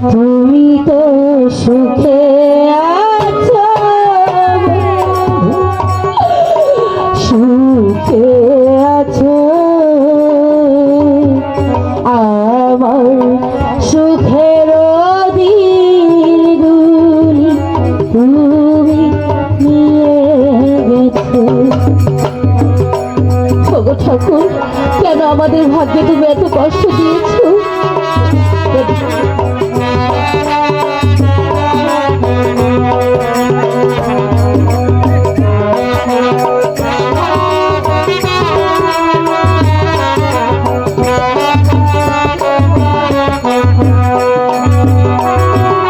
তুমি তো সুখে আছো সুখে আছো। আমার সুখের দিগুলি তুমি ঠাকুর, কেন আমাদের ভাগ্যে তুমি এত কষ্ট দিয়েছ?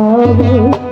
হবে